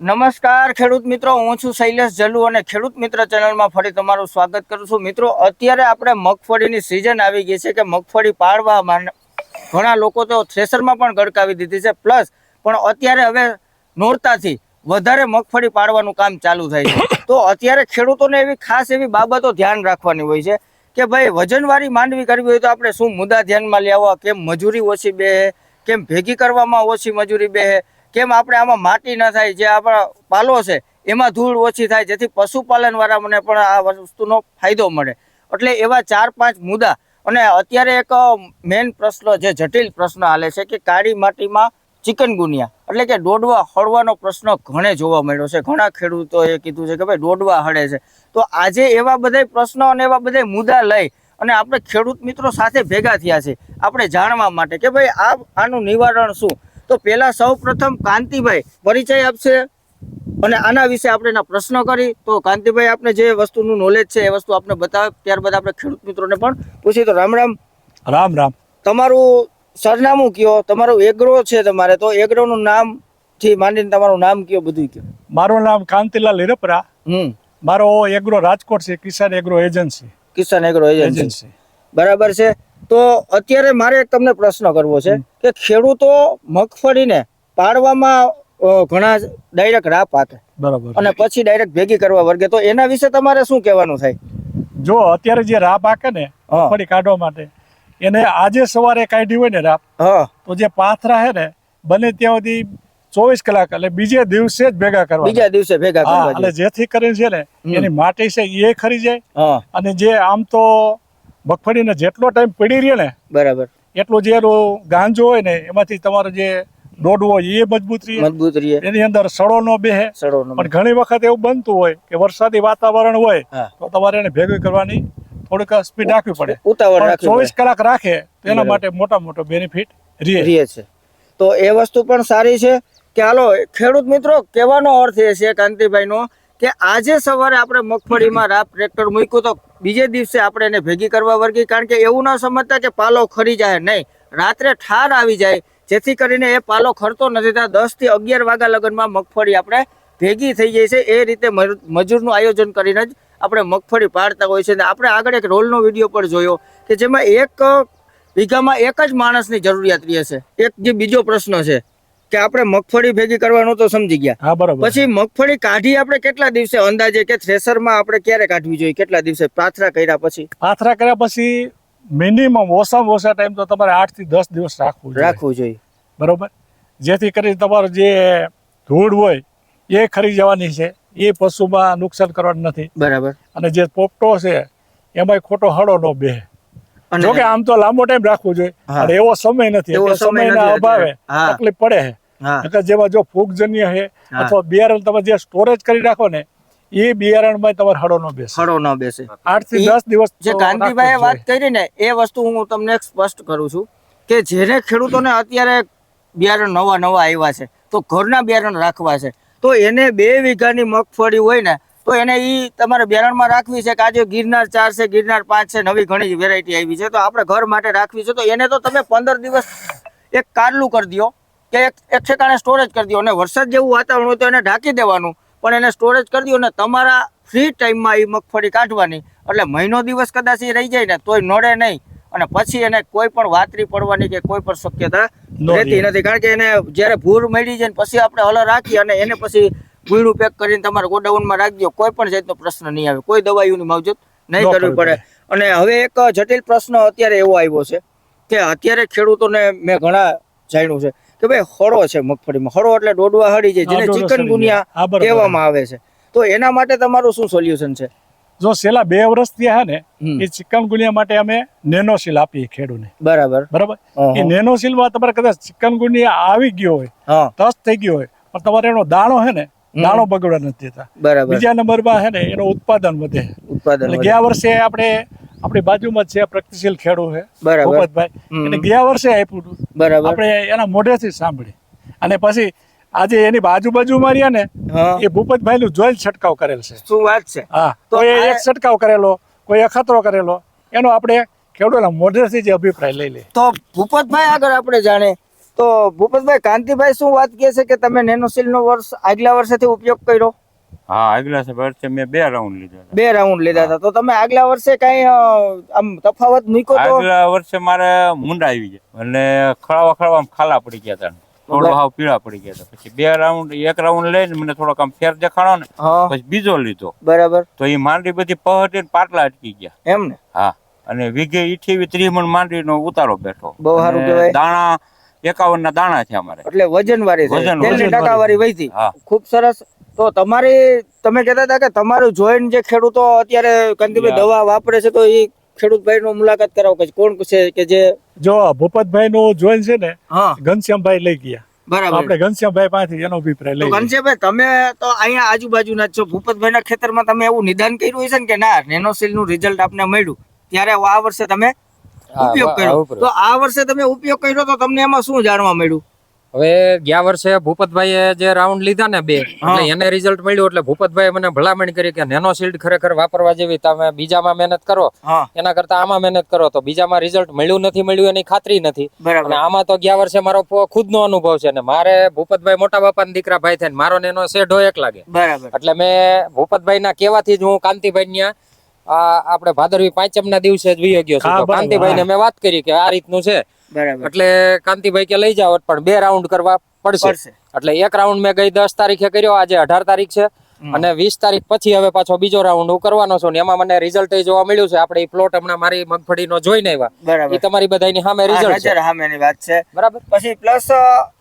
નમસ્કાર, ખેડૂત મિત્રો. હું છું શૈલેષ જલુ અને ખેડૂત મિત્ર ચેનલમાં ફરી તમારું સ્વાગત કરું છું. મિત્રો, અત્યારે આપણે મગફળીની સિઝન આવી ગઈ છે કે મગફળી પાડવા ઘણા લોકો તો થ્રેસરમાં પણ ગડકાવી દીધી છે. પ્લસ, પણ અત્યારે હવે નોરતાથી વધારે મગફળી પાડવાનું કામ ચાલુ થાય છે. તો અત્યારે ખેડૂતોને એવી ખાસ એવી બાબતો ધ્યાન રાખવાની હોય છે કે ભાઈ, વજનવાળી માંડવી કરવી હોય તો આપણે શું મુદ્દા ધ્યાનમાં લેવા? કેમ મજૂરી ઓછી બેહે? કેમ ભેગી કરવામાં ઓછી મજૂરી બેહે? કેમ આપણે આમાં માટી ન થાય, જે આપણા પાલો છે, એમાં ધૂળ ઓછી થાય, જેથી પશુપાલન વાળાને પણ આ વસ્તુનો ફાયદો મળે. એટલે એવા ચાર પાંચ મુદ્દા. અને અત્યારે એક મેઇન પ્રશ્ન જે જટિલ પ્રશ્ન હાલે છે કે કાળી માટીમાં ચિકનગુનિયા એટલે કે દોડવા હળવાનો પ્રશ્ન ઘણે જોવા મળ્યો છે. ઘણા ખેડૂતોએ કીધું છે કે ભાઈ દોડવા હળે છે. તો આજે એવા બધા પ્રશ્નો અને એવા બધા મુદ્દા લઈ અને આપણે ખેડૂત મિત્રો સાથે ભેગા થયા છે. આપણે જાણવા માટે કે ભાઈ આ, આનું નિવારણ શું? તો પહેલા સૌ પ્રથમ કાંતિભાઈ પરિચય આપશે. અને આના વિશે આપણે એના પ્રશ્ન કરી. તો કાંતિભાઈ આપણે જે વસ્તુનું નોલેજ છે એ વસ્તુ આપણે બતાવે. ત્યારબાદ આપણે ખેડૂત મિત્રોને પણ પૂછીએ તો રામ રામ. રામ રામ. તમારું સરનામું કયો? તમારું એગ્રો છે તમારે. તો એગ્રોનું નામથી માંડીને તમારું નામ કયો બધું કયો? મારું નામ કાંતિલાલ હિરપરા. હમ. મારો એગ્રો રાજકોટ છે Kisan agro agency. Kisan agro agency. બરાબર છે. તો અત્યારે મારે તમને પ્રશ્ન કરવો છે કે ખેડૂતો મગફળીને પાડવામાં ઘણા ડાયરેક્ટ રાપ આપે બરાબર. અને પછી ડાયરેક્ટ ભેગી કરવા વર્ગે. તો એના વિશે તમારે શું કહેવાનું થાય? જો અત્યારે જે રાપ હાકે ને હા. મગફળી કાઢવા માટે એને આજે સવારે કાઢી હોય ને રાપ હા. તો જે પાથરા છે ને બને ત્યાં સુધી ચોવીસ કલાક એટલે બીજે દિવસે જ ભેગા કરવા બીજા દિવસે ભેગા કરવા એટલે જેથી કરીને છે ને એની માટી છે એ ખરી જાય હા. અને જે આમ તો મગફળીને જેટલો ટાઈમ પડી રહે ને બરાબર. એટલો જે એનો ગાંજો હોય ને એમાંથી તમારો જે દોડવો હોય એ મજબૂત રહે. મજબૂત રહે. એની અંદર સડો ન બેહે. સડો પણ ઘણી વખત એવું બનતું હોય કે વરસાદી વાતાવરણ હોય તો તમારે એને ભેગી કરવાની થોડીક સ્પીડ રાખવી પડે. ઉતાવળ ચોવીસ કલાક રાખે તો એના માટે મોટા મોટો બેનિફિટ રહે. રહે છે. તો એ વસ્તુ પણ સારી છે કે હાલો ખેડૂત મિત્રો કહેવાનો અર્થ એ છે કાંતિભાઈ નો કે આજે સવારે આપણે મગફળીમાં રાપ ટ્રેક્ટર મૂક્યું તો બીજે દિવસે આપણે એને ભેગી કરવા વર્ગી. કારણ કે એવું ન સમજતા કે પાલો ખરી જાય નહીં. રાત્રે ઠાર આવી જાય, જેથી કરીને એ પાલો ખરતો નથી. થતા દસથી અગિયાર વાગ્યા લગનમાં મગફળી આપણે ભેગી થઈ જાય છે. એ રીતે મજ- મજૂરનું આયોજન કરીને જ આપણે મગફળી પાડતા હોય છે. અને આપણે આગળ એક રોલનો વીડિયો પણ જોયો કે જેમાં એક વીઘામાં એક જ માણસની જરૂરિયાત રહે છે. એક જે બીજો પ્રશ્ન છે કે આપણે મગફળી ભેગી કરવાનું તો સમજી ગયા. હા બરાબર. પછી મગફળી કાઢી આપણે કેટલા દિવસે અંદાજે કે થ્રેસરમાં આપણે ક્યારે કાઢવી જોઈએ? કેટલા દિવસે? પાથરા કર્યા પછી? પાથરા કર્યા પછી મિનિમમ ઓછામાં ઓછા ટાઈમ તો તમારે આઠથી દસ દિવસ રાખવું રાખવું જોઈએ. બરોબર? જેથી કરીને તમારું જે ધૂળ હોય એ ખરી જવાની છે. એ પશુમાં નુકસાન કરવાનું નથી. બરાબર. અને જે પોપટો છે એમાં ખોટો હળો ન બેહે. જો કે આમ તો લાંબો ટાઈમ રાખવું જોઈએ. એવો સમય નથી. એવો સમય સમયના અભાવે તકલીફ પડે છે. જેમાં જો ફૂગજન્ય છે. અથવા બિયારણ તમે જે સ્ટોરેજ કરી રાખો ને એ બિયારણમાં તમારે હળો ન બેસે. હળો ન બેસે. આઠથી દસ દિવસ જે કાંતિભાઈએ વાત કરી ને એ વસ્તુ હું તમને સ્પષ્ટ કરું છું કે જેને ખેડૂતોને અત્યારે બિયારણ નવા નવા આવ્યા છે તો ઘરના બિયારણ રાખવા છે. તો એને બે વીઘાની મગફળી હોય ને તો એને ઈ તમારે બિયારણમાં રાખવી છે કે આજે ગિરનાર ચાર છે ગિરનાર પાંચ છે નવી ઘણી વેરાયટી આવી છે. તો આપણે ઘર માટે રાખવી છે. તો એને તો તમે પંદર દિવસ એક કારલું કરી દો કે એક એક ઠેકાણે સ્ટોરેજ કરી દો અને વરસાદ જેવું વાતાવરણ હોય તો એને ઢાંકી દેવાનું પણ એને સ્ટોરેજ કરી દો અને તમારા ફ્રી ટાઈમમાં એ મગફળી કાઢવાની. એટલે મહિનો દિવસ કદાચ એ રહી જાય ને તોય નડે નહીં. અને પછી એને કોઈ પણ વાતરી પડવાની કે કોઈ પણ શક્યતા રહેતી નથી. કારણ કે એને જ્યારે ભૂર મળી જાય ને પછી આપણે હલ રાખી અને એને પછી ગુયડું પેક કરીને તમારે ગોડાઉનમાં રાખજો. કોઈ પણ જાતનો પ્રશ્ન નહીં આવે. કોઈ દવાઈઓની માવજત નહીં કરવી પડે. અને હવે એક જટિલ પ્રશ્ન અત્યારે એવો આવ્યો છે કે અત્યારે ખેડૂતોને મેં ઘણા જાણ્યું છે કે ભાઈ હળો છે મગફળીમાં. હળો એટલે ડોડવા હળી જાય જેને ચિકન ગુનિયા. હા. કહેવામાં આવે છે. તો એના માટે તમારું શું સોલ્યુશન છે? જો છેલ્લા બે વર્ષ થયા ને એ ચિકનગુનિયા માટે અમે નેનોસિલ આપીએ ખેડૂને બરાબર. બરાબર. એ નેનોસિલમાં તમારે કદાચ ચિકનગુનિયા આવી ગયો હોય હા. ટચ થઈ ગયો હોય પણ તમારે એનો દાણો છે ને. દાણો બગડવા નથી દેતા બરાબર. બીજા નંબરમાં છે ને એનો ઉત્પાદન વધે. ઉત્પાદન ગયા વર્ષે આપણે આપણી બાજુમાં છે પ્રગતિશીલ ખેડૂત છે ભૂપતભાઈ એને ગયા વર્ષે આપ્યું બરાબર. આપણે એના મોઢેથી સાંભળી. અને પછી આજે એની બાજુ બાજુ રહ્યા ને એ ભૂપતભાઈ નું જોઈને છંટકાવ કરેલ છે. શું વાત છે? હા. તો એ એક છટકાવ કરેલો કોઈ અખતરો કરેલો એનો આપણે ખેડૂતોના મોઢેથી જે અભિપ્રાય લઈ લે તો ભૂપતભાઈ આગળ આપણે જાણે તો ભૂપતભાઈ કાંતિભાઈ શું વાત કહે છે કે તમે નેનોસિલ નો વર્ષ આગલા વર્ષેથી ઉપયોગ કર્યો? હા આગલા વર્ષે મેં બે રાઉન્ડ લીધા બે રાઉન્ડ લીધા હતા. તો તમે આગલા વર્ષે કઈ આમ તફાવત મૂક્યો તો? આગલા વર્ષે મારે મુંડા આવી ગયા. અને ખળાવા ખળાવા ખાલા પડી ગયા હતા. થોડો હાવ પીળા પડી ગયા હતા. પછી બે રાઉન્ડ એક રાઉન્ડ લઈને મને થોડોક આમ ફેર દેખાડો ને પછી બીજો લીધો. બરાબર. તો એ માંડવી બધી પહટી ને પાટલા અટકી ગયા. એમ ને? હા. અને વીઘે ઈઠી ત્રીસ મણ માંડવીનો ઉતારો બેઠો. બહુ સારું કહેવાય. દાણા એકાવન ના દાણા છે અમારે. એટલે વજન વાળી છે વજન- ટકાવારી વધી હા. ખૂબ સરસ. તો તમારી તમે કહેતા હતા કે તમારું જોઈન જે ખેડૂતો અત્યારે કંદીભાઈ દવા વાપરે છે તો એ ખેડૂત ભાઈ નો મુલાકાત કરાવો. કે કોણ છે કે જે? જો ભૂપતભાઈ નું જોઈન છે ને હા. ઘનશ્યામભાઈ લઈ ગયા. બરાબર. આપણે ઘનશ્યામભાઈ પાસેથી એનો અભિપ્રાય તો લઈ ઘનશ્યામભાઈ તમે તો અહીંયા આજુબાજુના છો. ભૂપતભાઈના ખેતરમાં તમે એવું નિદાન કર્યું હશે ને કે ના નેનોસિલનું રિઝલ્ટ આપને મળ્યું. ત્યારે આ વર્ષે તમે ઉપયોગ કર્યો. તો આ વર્ષે તમે ઉપયોગ કર્યો તો તમને એમાં શું જાણવા મળ્યું? હવે ગયા વર્ષે ભૂપતભાઈએ જે રાઉન્ડ લીધા ને બે એટલે એને રિઝલ્ટ મળ્યું એટલે ભૂપતભાઈ મને ભલામણ કરી કે નેનો શિલ્ડ ખરેખર વાપરવા જેવી તમે બીજામાં મહેનત કરો એના કરતા આમાં મહેનત કરો. તો બીજામાં રિઝલ્ટ મળ્યું નથી મળ્યું એની ખાતરી નથી. અને આમાં તો ગયા વર્ષે મારો ખુદ ખુદનો અનુભવ છે ને મારે ભૂપતભાઈ મોટા બાપાના દીકરા ભાઈ થાય મારો નેનો શેઢો એક લાગે. એટલે મેં ભૂપતભાઈ ના કહેવાથી જ હું કાંતિભાઈ ત્યાં આપણે ભાદરવી પાંચમના દિવસે જ વિયો ગયો છું. હા, તો મેં વાત કરી કે આ રીતનું છે. એટલે કાંતિભાઈ કે લઈ જાવ પણ બે રાઉન્ડ કરવા પડશે. એટલે એક રાઉન્ડ મેં ગઈ દસ તારીખે કર્યો આજે અઢાર તારીખ છે. અને વીસ તારીખ પછી હવે પાછો બીજો રાઉન્ડ હું કરવાનો છું. ને એમાં મને રિઝલ્ટ જોવા મળ્યું છે. આપણે પ્લોટ હમણાં મારી મગફળી નો જોઈને આવ્યા. એ તમારી બધાની સામે રિઝલ્ટ છે. નજર વાત છે. બરાબર. પછી પ્લસ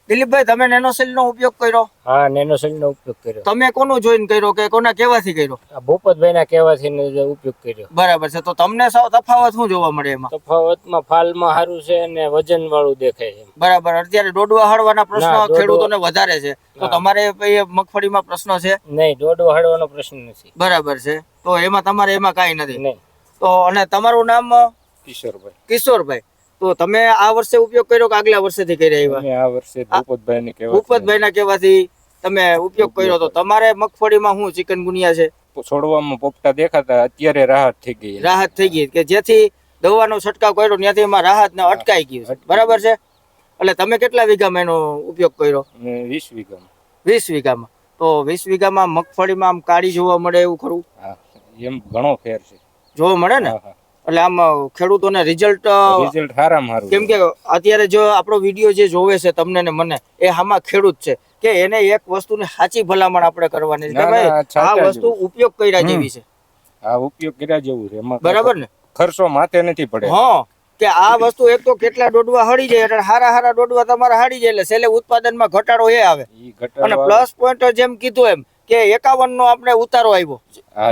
દિલીપભાઈ તમે નેનોસેલ નો ઉપયોગ કર્યો? હા નેનોસેલ નો ઉપયોગ કર્યો. તમે કોનું જોઈન કર્યો કે કોના કેવાથી કર્યો? ભૂપતભાઈ ના કેવાથી ઉપયોગ કર્યો. બરાબર છે તો તમને સૌ તફાવત શું જોવા મળે એમાં? તફાવતમાં ફાલમાં સારું છે અને વજન વાળું દેખાય છે. બરાબર અત્યારે દોડવા હળવાના પ્રશ્નો ખેડૂતોને વધારે છે. તો તમારે મગફળીમાં પ્રશ્નો છે? નહીં દોડવા હળવાનો પ્રશ્ન નથી. બરાબર છે તો એમાં તમારે એમાં કાંઈ નથી. નહીં. તો અને તમારું નામ? કિશોરભાઈ. કિશોરભાઈ. તો તમે આ વર્ષે ઉપયોગ કર્યો કે આગલા વર્ષેથી કરી આવ્યા આ વર્ષે ભૂપતભાઈ ને ભૂપતભાઈના કહેવાથી તમે ઉપયોગ કર્યો તો તમારે મગફળીમાં શું ચિકનગુનિયા છે? છોડવામાં પોપટા દેખાતા અત્યારે રાહત થઈ ગઈ રાહત થઈ ગઈ કે જેથી દવાનો છંટકાવ કર્યો ત્યાંથી એમાં રાહત ને અટકાઈ ગયું બરાબર છે? એટલે તમે કેટલા વીઘામાં એનો ઉપયોગ કર્યો? વીસ વીઘામાં. વીસ વીઘામાં. તો વીસ વીઘામાં મગફળીમાં આમ કાળી જોવા મળે એવું ખરું? એમ ઘણો ફેર છે. જોવા મળે ને. એટલે આમ ખેડૂતોને રિઝલ્ટ રિઝલ્ટ સારામાં સારું કેમ કે અત્યારે જો આપણો વીડિયો જે જોવે છે તમને ને મને એ આમાં ખેડૂત છે. કે એને એક વસ્તુની સાચી ભલામણ આપણે કરવાની છે. ભાઈ આ વસ્તુ ઉપયોગ કર્યા જેવી છે. આ ઉપયોગ કર્યા જેવું છે. એમાં બરાબર ને? ખર્ચો માથે નથી પડે. હા. કે આ વસ્તુ એક તો કેટલા ડોડવા હળી જાય એટલે હારા હારા દોડવા તમારા હળી જાય એટલે છેલ્લે ઉત્પાદનમાં ઘટાડો એ આવે. અને પ્લસ પોઈન્ટ જેમ કીધું એમ કે એકાવન નો આપણે ઉતારો આવ્યો.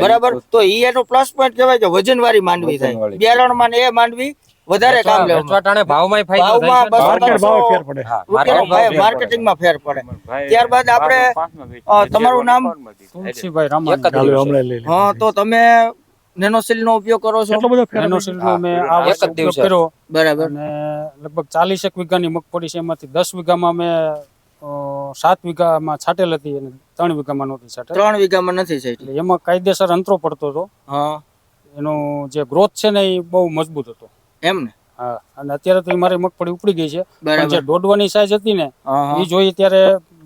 બરાબર? તો ઈ એનો પ્લસ પોઈન્ટ કહેવાય કે વજનવાળી માંડવી થાય. બિયારણમાં એ માંડવી વધારે કામ થાય ભાવમાં છે બસો માર્કેટ ભાવ ફેર પડે. ત્યારબાદ આપણે, તમારું નામ? તુલસીભાઈ એક ચાલો દિવસે. લઈ લે. હા તો તમે નેનોસિલ નો ઉપયોગ કરો છો? એટલો બધો ફેર નેનોસિલ નો મે આ એક જ વર્ષે ઉપયોગ કર્યો. બરાબર. અને લગભગ ચાલીસેક વીઘાની મગફળી છે. એમાંથી દસ વીઘામાં મેં સાત વીઘામાં છાંટેલ હતી અને ત્રણ વીઘામાં નહોતી છાટેલ. ત્રણ વીઘામાં નથી છે એટલે એટલે એમાં કાયદેસર અંતરો પડતો હતો. હા. એનો જે ગ્રોથ છે ને એ બહુ મજબૂત હતો. એમ ને? હા. અને અત્યારે તો મારી મગફળી ઉપડી ગઈ છે. જે દોડવાની સાઈઝ હતી ને. એ જોઈએ ત્યારે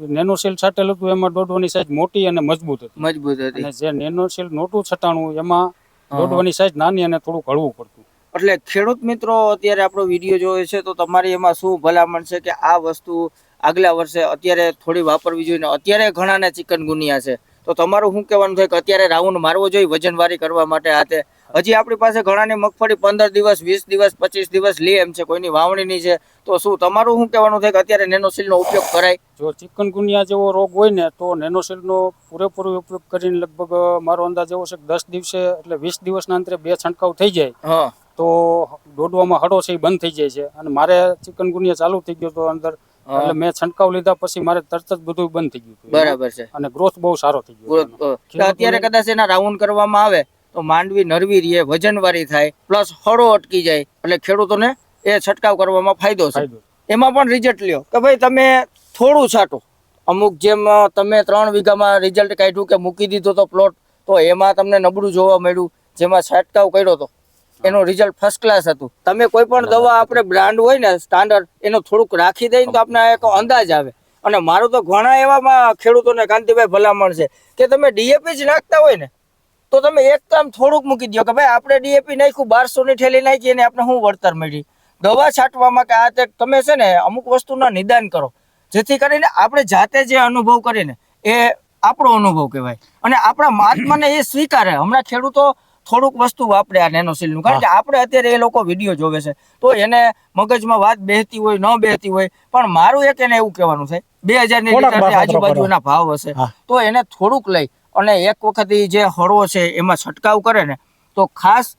નેનોસેલ છાંટેલ હતું એમાં દોડવાની સાઈઝ મોટી અને મજબૂત હતી. મજબૂત હતી. અને જે નેનોસેલ નોટું છટાણું એમાં દોડવાની સાઈઝ નાની અને થોડુંક હળવું પડતું. એટલે ખેડૂત મિત્રો અત્યારે આપણો વીડિયો જોવે છે તો તમારી એમાં શું ભલામણ છે કે આ વસ્તુ આગલા વર્ષે અત્યારે થોડી વાપરવી જોઈએ ને અત્યારે ઘણાને ચિકનગુનિયા છે. તો તમારું શું કહેવાનું થાય કે અત્યારે રાઉન્ડ મારવો જોઈએ વજનવારી કરવા માટે હાથે હજી આપણી પાસે ઘણાની મગફળી પંદર દિવસ વીસ દિવસ પચીસ દિવસ લે એમ છે કોઈની વાવણીની છે. તો શું તમારું શું કહેવાનું થાય કે અત્યારે નેનોસિલનો ઉપયોગ કરાય? જો ચિકનગુનિયા જેવો રોગ હોય ને તો નેનોસિલનો પૂરેપૂરો ઉપયોગ કરીને લગભગ મારો અંદાજ એવો છે કે દસ દિવસે એટલે વીસ દિવસના અંતરે બે છંટકાવ થઈ જાય. હા. તો દોડવામાં હડો છે એ બંધ થઈ જાય છે. અને મારે ચિકનગુનિયા ચાલુ થઈ ગયો તો અંદર. એટલે મેં છંટકાવ લીધા પછી મારે તરત જ બધું બંધ થઈ ગયું બરાબર છે. અને ગ્રોથ બહુ સારો થઈ ગયો અત્યારે કદાચ એના રાઉન્ડ કરવામાં આવે તો માંડવી નરવી રહે વજનવારી થાય પ્લસ હળો અટકી જાય એટલે ખેડૂતોને એ છંટકાવ કરવામાં ફાયદો છે. એમાં પણ રિઝલ્ટ લ્યો. કે ભાઈ તમે થોડું છાંટો. અમુક જેમ તમે ત્રણ વીઘામાં રિઝલ્ટ કાઢ્યું કે મૂકી દીધો તો પ્લોટ તો એમાં તમને નબળું જોવા મળ્યું જેમાં છંટકાવ કર્યો તો. એનું રિઝલ્ટ ફર્સ્ટ ક્લાસ હતું. તમે કોઈ પણ દવા આપણે બ્રાન્ડ હોય ને સ્ટાન્ડર્ડ એનું થોડુંક રાખી દઈને તો આપણે એક અંદાજ આવે. અને મારું તો ઘણા એવામાં ખેડૂતોને કાંતિભાઈ ભલામણ છે કે તમે ડીએપી જ નાખતા હોય ને તો તમે એક કામ થોડુંક મૂકી દો કે ભાઈ આપણે ડીએપી નાખ્યું બારસોની ઠેલી નાખી અને આપણે શું વળતર મળી. દવા છાંટવામાં કે આ તે તમે છે ને અમુક વસ્તુના નિદાન કરો. જેથી કરીને આપણે જાતે જે અનુભવ કરીને એ આપણો અનુભવ કહેવાય. અને આપણા મહાત્માને એ સ્વીકારે. હમણાં ખેડૂતો થોડુંક વસ્તુ વાપરે આ નેનોસિલનું કારણ કે આપણે અત્યારે એ લોકો વીડિયો જોવે છે. તો એને મગજમાં વાત બેહતી હોય ન બેહતી હોય પણ મારું એક એને એવું કહેવાનું છે બે હજારની થોડાક લીટરની આજુબાજુના ભાવ હશે. તો એને થોડુંક લઈ અને એક વખત જે હળવો છે એમાં છંટકાવ કરે ને તો ખાસ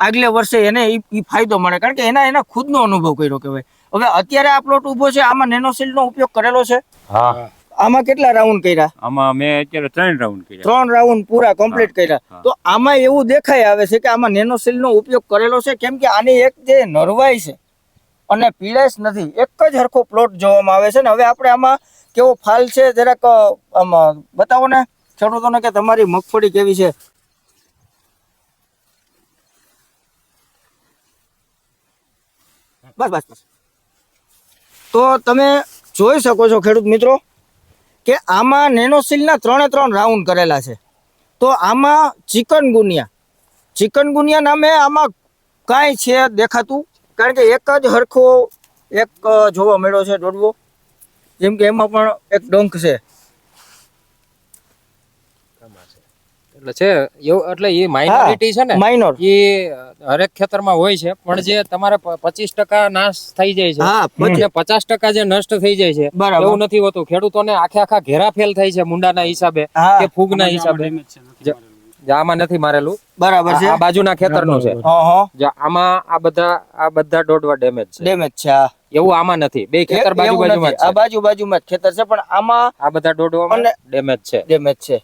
આગલે વર્ષે એને ઈ ઈ ફાયદો મળે. કારણ કે એના એના ખુદનો અનુભવ કર્યો કહેવાય. હવે અત્યારે આ પ્લોટ ઊભો છે આમાં નેનોસિલનો ઉપયોગ કરેલો છે? હા. આમાં કેટલા રાઉન્ડ કર્યા? આમાં મેં અત્યારે ત્રણ રાઉન્ડ કર્યા. ત્રણ રાઉન્ડ પૂરા કમ્પ્લીટ કર્યા. તો આમાં એવું દેખાઈ આવે છે કે આમાં નેનોસિલનો ઉપયોગ કરેલો છે કેમ કે આની એક જે નરવાઈ છે અને પીળાશ નથી એક જ હરખો પ્લોટ જોવામાં આવે છે ને. હવે આપણે આમાં કેવો ફાલ છે જરાક આમ બતાવો ને. ખેડૂતોને કે તમારી મગફળી કેવી છે? બસ બસ બસ. તો તમે જોઈ શકો છો ખેડૂત મિત્રો કે આમાં નેનોસિલના ત્રણે ત્રણ રાઉન્ડ કરેલા છે. તો આમાં ચિકન ગુનિયા ચિકન ગુનિયા નામે આમાં કાંઈ છે દેખાતું? કારણ કે એક જ હરખો એક જોવા મળ્યો છે દોડવો. જેમ કે એમાં પણ એક ડંખ છે. એટલે છે એવું એટલે એ માઇનોરિટી છે ને માઇનોર એ હરેક ખેતરમાં હોય છે પણ જે તમારે પચીસ ટકા નાશ થઈ જાય છે. પચાસ ટકા જે નષ્ટ થઈ જાય છે એવું નથી હોતું. ખેડૂતોને આખે આખા ઘેરા ફેલ થાય છે મુંડાના હિસાબે કે ફૂગના હિસાબે. આમાં નથી મારેલું. બરાબર છે. આ બાજુના ખેતરનું છે. હા હા જે આમાં આ બધા આ બધા દોડવા ડેમેજ છે. ડેમેજ છે એવું આમાં નથી. બે ખેતર બાજુ બાજુમાં આ બાજુ બાજુમાં જ ખેતર છે પણ આમાં આ બધા દોડવામાં ડેમેજ છે. ડેમેજ છે.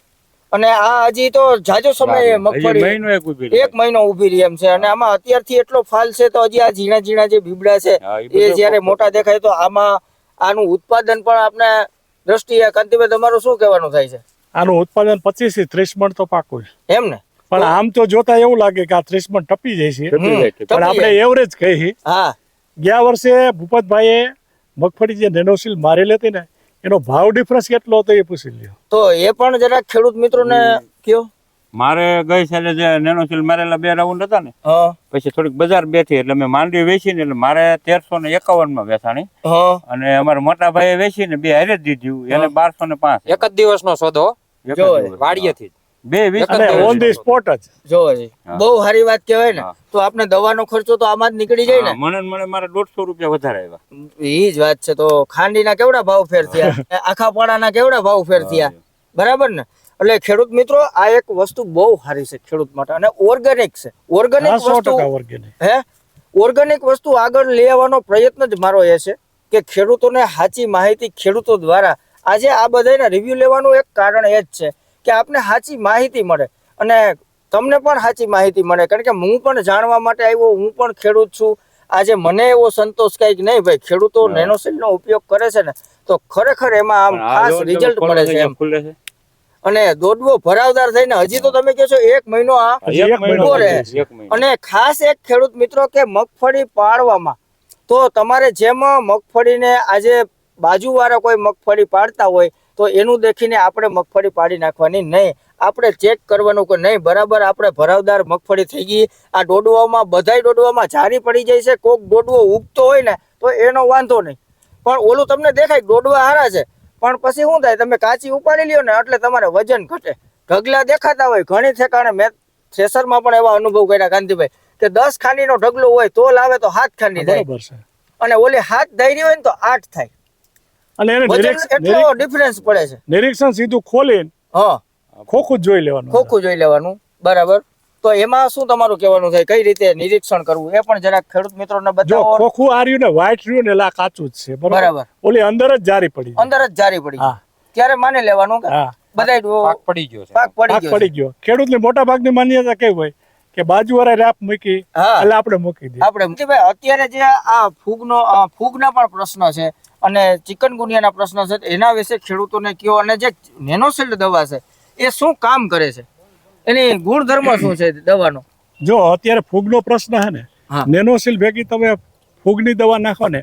અને આ હજી તો જાજો સમય મગફળી મહિનો એક ઊભી મહિનો ઊભી રહી એમ છે. અને આમાં અત્યારથી એટલો ફાલ છે તો હજી આ ઝીણા ઝીણા જે બીબડા છે એ જયારે મોટા દેખાય તો આમાં આનું ઉત્પાદન પણ આપણે દ્રષ્ટિએ કાંતિભાઈ તમારું શું કહેવાનું થાય છે? આનું ઉત્પાદન પચીસથી ત્રીસ મણ તો પાકું છે. એમ ને? પણ આમ તો જોતા એવું લાગે કે આ ત્રીસ મણ ટપી જાય છે. પણ આપણે એવરેજ કહી. હા. ગયા વર્ષે ભૂપતભાઈએ મગફળી જે નેનોસિલ મારેલી હતી ને એનો ભાવ ડિફરન્સ કેટલો હતો એ પૂછી લ્યો. તો એ પણ જરા ખેડૂત મિત્રોને કયો? મારે ગઈ સાલે જે નેનોસિલ મારેલા બે રાઉન્ડ હતા ને પછી થોડીક બજાર બેઠી એટલે મેં માંડવી વેચી ને એટલે મારે તેરસો ને એકાવનમાં વેચાણી. અને અમારા મોટા ભાઈએ વેચી ને બે હારે જ દીધું એને બારસો ને પાંચ. એક જ દિવસ નો સોદો વાડીએ જ. જો જ. બે જ. ઓન ધી સ્પોટ જ. જોવો બહુ સારી વાત કહેવાય ને તો આપણે દવાનો ખર્ચો તો આમાં જ નીકળી જાય ને. મને મને મારે દોઢસો રૂપિયા વધારે આવ્યા. એ જ વાત છે તો ખાંડીના કેવડા ભાવ ફેર થયા? આખા પાડાના કેવડા ભાવ ફેર થયા? બરાબર ને? એટલે ખેડૂત મિત્રો આ એક વસ્તુ બહુ સારી છે ખેડૂત માટે અને ઓર્ગેનિક છે. ઓર્ગેનિક વસ્તુ હે? ઓર્ગેનિક વસ્તુ આગળ લઈ આવવાનો પ્રયત્ન જ મારો એ છે કે ખેડૂતોને સાચી માહિતી ખેડૂતો દ્વારા આજે આ બધાના રિવ્યુ લેવાનું એક કારણ એ જ છે કે આપને સાચી માહિતી મળે. અને તમને પણ સાચી માહિતી મળે. કારણ કે હું પણ જાણવા માટે આવ્યો હું પણ ખેડૂત છું. આજે મને એવો સંતોષ કાંઈક નહીં ભાઈ ખેડૂતો. નેનોસિલનો ઉપયોગ કરે છે ને તો ખરેખર એમાં આમ ખાસ રિઝલ્ટ મળે છે એમ. અને દોડવો ભરાવદાર થઈને હજી તો તમે કહો છો એક મહિનો આ ઊભો રહે. અને ખાસ એક ખેડૂત મિત્રો કે મગફળી પાડવામાં. તો તમારે જેમ મગફળીને આજે બાજુવાળા કોઈ મગફળી પાડતા હોય તો એનું દેખીને આપણે મગફળી પાડી નાખવાની નહીં. આપણે ચેક કરવાનું કે નહીં. બરાબર આપણે ભરાવદાર મગફળી થઈ ગઈ. આ ડોડવામાં બધાય ડોડવામાં જારી પડી જાય છે. કોક ડોડવો ઉગતો હોય ને તો એનો વાંધો નહીં. પણ ઓલું તમને દેખાય ડોડવા હારા છે. પણ પછી શું થાય? તમે કાચી ઉપાડી લ્યો ને એટલે તમારે વજન ઘટે. ઢગલા દેખાતા હોય. ઘણી ઠેકાણે મેં થ્રેસરમાં પણ એવા અનુભવ કર્યા કાંતિભાઈ કે દસ ખાંડીનો ઢગલો હોય તો લાવે તો હાથ ખાંડી થાય અને ઓલી હાથ ધારી હોય ને તો આઠ થાય. અને એને એટલો ડિફરન્સ પડે છે. નિરીક્ષણ સીધું ખોલીને હા. ખોખું જોઈ લેવાનું ખોખું જોઈ લેવાનું. બરાબર. તો એમાં શું તમારું કહેવાનું થાય કઈ રીતે નિરીક્ષણ કરવું? એ પણ જરાક ખેડૂત મિત્રોને બતાવો. ખોખું આ રહ્યું ને વ્હાઈટ રહ્યું ને લા કાચું જ છે. બરાબર? બરાબર. ઓલી અંદર જ જારી પડી અંદર જ જારી પડી ત્યારે માની લેવાનું કે બધાય પાક પડી ગયો છે. પાક પડી ગયો પડી. ગયો. ખેડૂતની મોટા ભાગની માન્યતા કેવી હોય? કે બાજુવાળા રેપ મૂકી હા. એટલે આપણે મૂકી દઈએ. આપણે અત્યારે જે આ ફૂગનો ફૂગના પણ પ્રશ્ન છે. અને ચિકનગુનિયાના પ્રશ્ન છે એના વિશે ખેડૂતોને કયો અને જે નેનોસિલ્ડ દવા છે એ શું કામ કરે છે? એની ગુણધર્મ શું છે દવાનો? જો અત્યારે ફૂગનો પ્રશ્ન છે ને નેનોસિલ ભેગી તમે ફૂગની દવા નાખો ને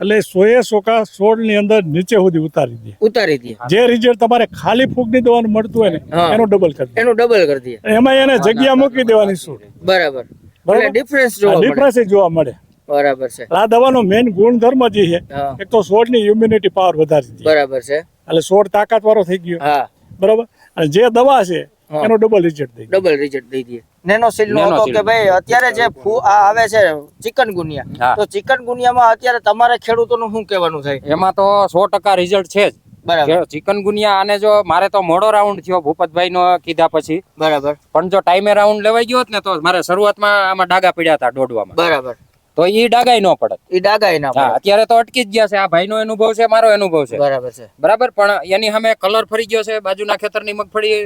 એટલે સોએ સોકા સોળની અંદર નીચે સુધી ઉતારી દે. ઉતારી દે. જે રિઝલ્ટ તમારે ખાલી ફૂગની દવાનું મળતું હોય ને એનો ડબલ કરી દે. એનું ડબલ કરી દે. એમાં એને જગ્યા મૂકી દેવાની શું બરાબર. બરાબર? ડિફરન્સ જોવા ડિફરન્સ જોવા મળે. બરાબર છે. આ દવાનો મેઇન ગુણધર્મ જે છે એક તો છોડની ઇમ્યુનિટી પાવર વધારી દે બરાબર છે. એટલે છોડ તાકાતવાળો થઈ ગયો. હા. બરાબર? અને જે દવા છે એનો ડબલ રિઝલ્ટ દઈ ડબલ રિઝલ્ટ દઈ દે નેનો સિલ નો હતો કે ભાઈ અત્યારે જે ફૂ આ આવે છે ચિકન ગુનિયા. તો ચિકનગુનિયામાં અત્યારે તમારે ખેડૂતોનું શું કહેવાનું થાય? એમાં તો સો ટકા રિઝલ્ટ છે જ. બરાબર. ચિકન ગુનિયા આને જો મારે તો મોડો રાઉન્ડ થયો ભૂપતભાઈ નો કીધા પછી. બરાબર. પણ જો ટાઈમે રાઉન્ડ લેવાઈ ગયો હોત ને તો મારે શરૂઆતમાં આમાં ડાગા પડ્યા હતા દોડવામાં. બરાબર. તો ઈ ડાગાઈ ન પડત. ઈ ડાગાઈ ના પડે. અત્યારે તો અટકી જ ગયા છે. આ ભાઈનો અનુભવ છે મારો અનુભવ છે. બરાબર છે. બરાબર? પણ એની સામે કલર ફરી ગયો છે બાજુના ખેતરની મગફળી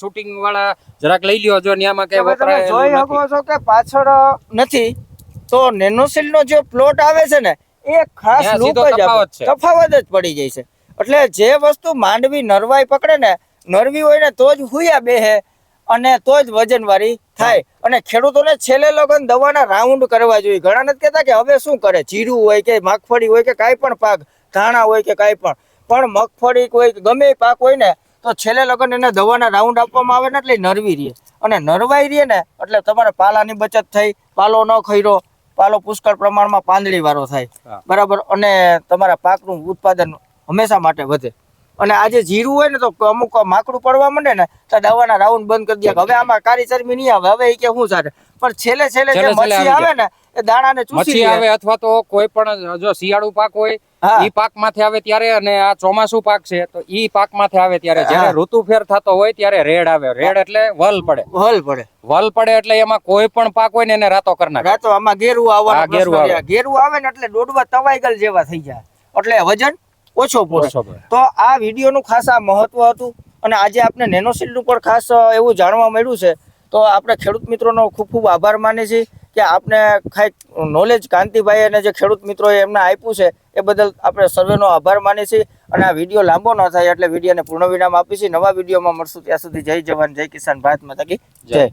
શૂટિંગ વાળા જરાક લઈ લ્યો જો ન્યામાં કે વપરાય જોઈ શકો છો કે પાછળ નથી. તો નેનોસિલ નો જે પ્લોટ આવે છે ને એ ખાસ લૂપ જ. તફાવત જ પડી જાય છે. એટલે જે વસ્તુ માંડવી નરવાઈ પકડે ને નરવી હોય ને તો જ હુયા બેહે. અને તો જ વજનવારી થાય. અને ખેડૂતોને છેલ્લે લગન દવાના રાઉન્ડ કરવા જોઈએ. ઘણા નથી કહેતા કે હવે શું કરે? જીરું હોય કે મગફળી હોય કે કાંઈ પણ પાક ધાણા હોય કે કાંઈ પણ. પણ મગફળી કોઈ ગમે પાક હોય ને તો છેલ્લે લગન એને દવાના રાઉન્ડ આપવામાં આવે ને એટલે નરવી રહે. અને નરવાઈ રહે ને એટલે તમારે પાલાની બચત થઈ. પાલો ન ખયરો. પાલો પુષ્કળ પ્રમાણમાં પાંદડી વાળો થાય બરાબર? અને તમારા પાકનું ઉત્પાદન હંમેશા માટે વધે. અને આજે જીરું હોય ને તો અમુક માકડું પડવા માંડે ને તો દવાના રાઉન્ડ બંધ કરી દે. હવે આમાં કારી ચરબી નહીં આવે. હવે એ કે શું સારે? પણ છેલ્લે છેલ્લે જે મચ્છી આવે ને એ દાણાને ચૂસી મચ્છી આવે અથવા તો કોઈ પણ જો શિયાળુ પાક હોય ઈ પાકમાંથી આવે ત્યારે અને આ ચોમાસુ પાક છે તો ઈ પાકમાંથી આવે ત્યારે. જ્યારે ઋતુ ફેર થતો હોય ત્યારે રેડ આવે. રેડ એટલે વલ પડે. વલ પડે. વલ પડે એટલે એમાં કોઈ પણ પાક હોય ને એને રાતો કરી નાખે. રાતો આમાં ગેરું આવવાનું ગેરું આવે. ગેરું આવે ને એટલે દોડવા તવાઈગલ જેવા થઈ જાય. એટલે વજન ઓછો પડે તો આ વિડીયોનું ખાસ આ મહત્વ હતું અને આજે આપણે નેનોસિલ્ડ પણ ખાસ એવું જાણવા મળ્યું છે. તો આપણે ખેડૂત મિત્રોનો ખૂબ ખૂબ આભાર માની છીએ કે આપને કાંઈક નોલેજ કાંતિભાઈ અને જે ખેડૂત મિત્રોએ એમને આપ્યું છે એ બદલ આપણે સર્વેનો આભાર માની છીએ. અને આ વીડિયો લાંબો ન થાય એટલે વિડીયોને પૂર્ણ વિરામ આપીશું નવા વિડીયોમાં મળશું ત્યાં સુધી. જય જવાન જય કિસાન ભારત માતા કી જય.